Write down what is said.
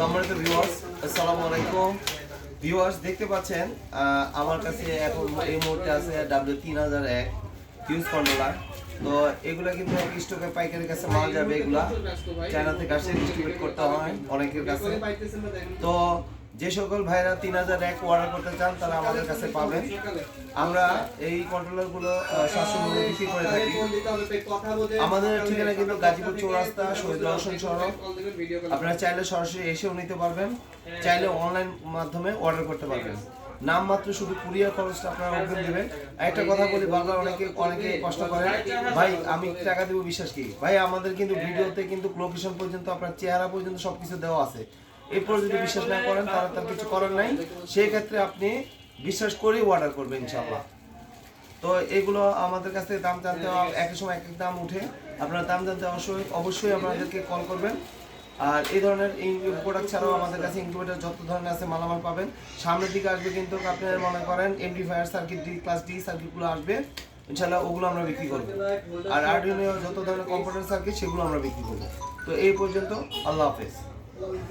সম্মানিত ভিউয়ার্স আসসালামু আলাইকুম। ভিউয়ার্স দেখতে পাচ্ছেন আমার কাছে এখন এই মুহূর্তে আছে ডাব্লিউ তিন হাজার এক ইউজ কন্ডোলা তো এগুলা কিন্তু এক স্টকে পাইকারের কাছে মাল যাবে এগুলা। চায়না থেকে আসে ডিস্ট্রিবিউট করতে হয় অনেকের কাছে। তো যে সকল ভাইরা তিন হাজার এক অর্ডার করতে চান, তারা আমাদের কাছে পাবেন। আমরা এই কন্ট্রোলারগুলো সাতশো মূল্যে বিক্রি করে থাকি। আমাদের ঠিকানা কিন্তু গাজীপুর চৌরাস্তা, শহীদ রওশন সড়ক। আপনারা চাইলে সরাসরি এসেও নিতে পারবেন। চাইলে অনলাইন মাধ্যমে অর্ডার করতে পারবেন। নাম মাত্র শুধু কুরিয়ার খরচটা আপনারা অগ্রিম দেবেন। একটা কথা বলি, বারবার অনেকে অনেকে কষ্ট করে। ভাই, আমি টাকা দেবো বিশ্বাস কি? ভাই, আমাদের কিন্তু ভিডিওতে কিন্তু লোকেশন পর্যন্ত, আপনার চেহারা পর্যন্ত সবকিছু দেওয়া আছে। এরপর যদি বিশ্বাস না করেন তাহলে তার কিছু করার নাই। সেই ক্ষেত্রে আপনি বিশ্বাস করেই অর্ডার করবেন ইনশাআল্লাহ। তো এগুলো আমাদের কাছ থেকে দাম জানতে হয়, এক এক সময় এক এক দাম উঠে আপনারা দাম জানতে অবশ্যই অবশ্যই আমাদেরকে কল করবেন। আর এই ধরনের প্রোডাক্ট ছাড়াও আমাদের কাছে ইনকিউবেটার যত ধরনের আছে মালামাল পাবেন। সামনের দিকে আসবে কিন্তু আপনারা মনে করেন MD fire circuit D class D সার্কিটগুলো আসবে। ইনশাল্লাহ ওগুলো আমরা বিক্রি করব। আর আর্ডিনো যত ধরনের কম্পিউটার সার্কিট সেগুলো আমরা বিক্রি করব। তো এই পর্যন্ত আল্লাহ হাফেজ।